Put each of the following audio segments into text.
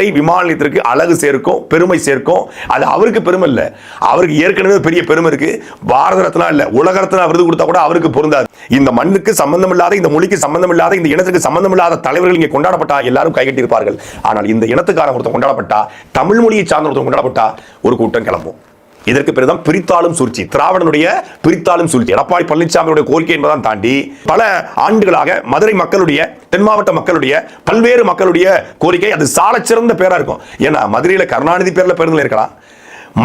கோட்டை விமான நிலையத்திற்கு அழகு சேர்க்கும் பெருமை சேர்க்கும். அது அவருக்கு பெருமை இல்லை. அவருக்கு ஏற்கனவே பெரிய பெருமை இருக்கு. பாரத ரத்னா இல்ல உலக ரத்னா விருது கொடுத்தா கூட அவருக்கு பொருந்தாது. இந்த மண்ணுக்கு சம்பந்தம் இல்லாத இந்த மொழிக்கு சம்பந்தம் இல்லாத இந்த இனத்துக்கு சம்பந்தம் இல்லாத தலைவர்கள் இங்கே கொண்டாடப்பட்டா எல்லாரும் கைகட்டி இருப்பார்கள். ஆனால் இந்த இனத்துக்காரன் ஒருத்தன் கொண்டாடப்பட்டா தமிழ் மொழியை சார்ந்த ஒருத்தன் கொண்டாடப்பட்டா ஒரு கூட்டம் கிளம்பும். இதற்கு பிறகுதான் பிரித்தாலும் சூழ்ச்சி. திராவிடனுடைய பிரித்தாலும் சூழ்ச்சி. எடப்பாடி பழனிசாமியுடைய கோரிக்கை என்பதான் தாண்டி பல ஆண்டுகளாக மதுரை மக்களுடைய தென் மாவட்ட மக்களுடைய பல்வேறு மக்களுடைய கோரிக்கை அது சாலச்சிறந்த பேரா இருக்கும். ஏன்னா மதுரையில கருணாநிதி பேர்ல பேருந்து இருக்கலாம்.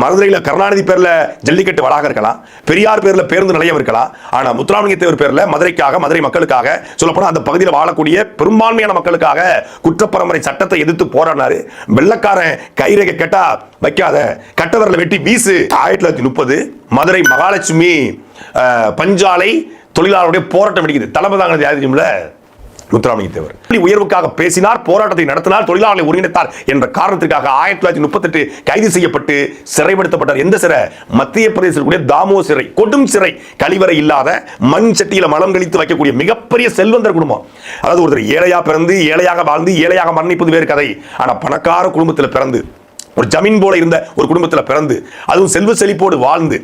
மதுரையில் கருணாநிதி பேரில் ஜல்லிக்கட்டு வளாகம் இருக்கலாம் பெரியார் பேரில் பேருந்து நிலையம் இருக்கலாம் ஆனால் முத்துராமலிங்க தேவர் பேரில் மதுரைக்காக மதுரை மக்களுக்காக சொல்லப்போனால் அந்த பகுதியில் வாழக்கூடிய பெரும்பான்மையான மக்களுக்காக குற்றப்பரம்பரை சட்டத்தை எதிர்த்து போராடினாரு. வெள்ளக்காரன் கைரேகை கேட்டா வைக்காத கட்டவரில் வெட்டி வீசு. ஆயிரத்தி தொள்ளாயிரத்தி முப்பது மதுரை மகாலட்சுமி பஞ்சாலை தொழிலாளருடைய போராட்டம் வெடிக்குது. தலைமை தாங்க முத்துராமலிங்க தேவர் உயர்வுக்காக பேசினார் போராட்டத்தை நடத்தினார் தொழிலாளர்களை ஒருங்கிணைத்தார் என்ற காரணத்திற்காக ஆயிரத்தி தொள்ளாயிரத்தி முப்பத்தெட்டு கைது செய்யப்பட்டு சிறைப்படுத்தப்பட்டார். எந்த சிறை? மத்திய பிரதேசக்கூடிய தாமோ சிறை கொடும் சிறை கழிவறை இல்லாத மண் சட்டியில மலம் கழித்து வைக்கக்கூடிய மிகப்பெரிய செல்வந்தர் குடும்பம். அதாவது ஒருத்தர் ஏழையா பிறந்து ஏழையாக வாழ்ந்து ஏழையாக மரணிப்பது வேறு கதை. ஆனால் பணக்கார குடும்பத்தில் பிறந்து ஒரு ஜமீன் போல இருந்த ஒரு குடும்பத்தில் பிறந்து அதுவும் செல்வ செழிப்போடு வாழ்ந்து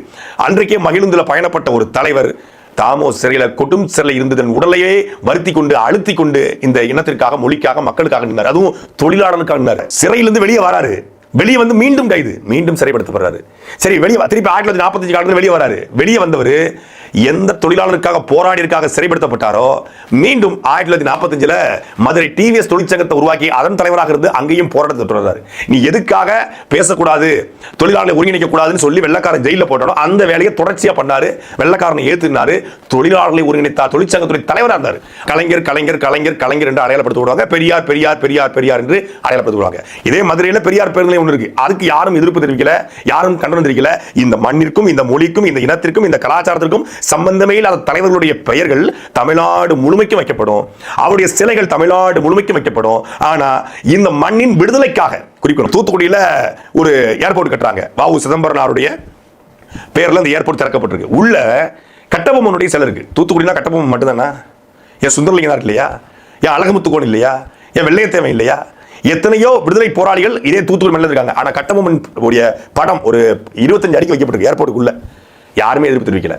அன்றைக்கே மகிழுந்துல பயணப்பட்ட ஒரு தலைவர் தாமோ சிறையில கொடும் சிறையில் இருந்து தன் உடலையே வருத்தி கொண்டு அழுத்தி கொண்டு இந்த இனத்திற்காக மொழிக்காக மக்களுக்காக நின்றார் அதுவும் தொழிலாளர்களுக்காக நின்றார் சிறையிலிருந்து வெளியே வராரு. வெளியே வந்து மீண்டும் கைது. மீண்டும் சிறைப்படுத்தப்படுறாரு. சரி வெளியே திருப்பி ஆயிரத்தி தொள்ளாயிரத்தி நாற்பத்தஞ்சு காலத்துல வெளியே வராரு. வெளியே வந்தவர் எந்த தொழிலாளருக்காக போராடியதற்காக சிறைப்படுத்தப்பட்டாரோ மீண்டும் ஆயிரத்தி தொள்ளாயிரத்தி நாற்பத்தஞ்சில் மதுரை டிவிஎஸ் தொழிற்சங்கத்தை உருவாக்கி அதன் தலைவராக இருந்து அங்கேயும் போராட்டத்தை தொடர்றாரு. நீ எதுக்காக பேசக்கூடாது தொழிலாளர்களை ஒருங்கிணைக்க கூடாதுன்னு சொல்லி வெள்ளக்காரன் ஜெயிலில் போட்டாலும் அந்த வேலையை தொடர்ச்சியாக பண்ணாரு. வெள்ளக்காரனை ஏத்துனாரு தொழிலாளர்களை ஒருங்கிணைத்தார் தொழிற்சங்கத்துறை தலைவராக இருந்தார். கலைஞர் கலைஞர் கலைஞர் கலைஞர் என்று அடையாளப்படுத்தி விடுவாங்க பெரியார் பெரியார் பெரியார் பெரியார் என்று அடையாளப்படுத்தி விடுவாங்க இதே மதுரையில் பெரியார் பேர் ஒன்று இருக்கு. அதுக்கு யாரும் எதிர்ப்பு தெரிவிக்கல யாரும் கண்டனம் தெரிவிக்கல. இந்த மண்ணிற்கும் இந்த மொழிக்கும் இந்த இனத்திற்கும் இந்த கலாச்சாரத்திற்கும் சம்பந்தமே இல்லாத தலைவர்களுடைய பெயர்கள் தமிழ்நாடு முழுமைக்கும் வைக்கப்படும். அவருடைய சிலைகள் தமிழ்நாடு முழுமைக்கும் வைக்கப்படும். ஆனால் இந்த மண்ணின் விடுதலைக்காக குறிக்கணும் தூத்துக்குடியில் ஒரு ஏர்போர்ட் கட்டுறாங்க. வாவு சிதம்பரனாருடைய பேரில் அந்த ஏர்போர்ட் திறக்கப்பட்டிருக்கு. உள்ள கட்டபொம்மனுடைய சிலை இருக்கு. தூத்துக்குடினா கட்டபொம்மன் மட்டும்தானா? ஏன் சுந்தரலிங்கனார் இல்லையா? ஏன் அழகமுத்துக்கோன் இல்லையா? என் வெள்ளையத்தேவன் இல்லையா? எத்தனையோ விடுதலை போராளிகள் இதே தூத்துக்குடி மண்ணில் இருக்காங்க. ஆனால் கட்டபொம்மன் உடைய படம் ஒரு இருபத்தஞ்சு அடிக்கு வைக்கப்பட்டிருக்கு ஏர்போர்ட்டுக்குள்ள யாருமே எதிர்ப்பு தெரிவிக்கல.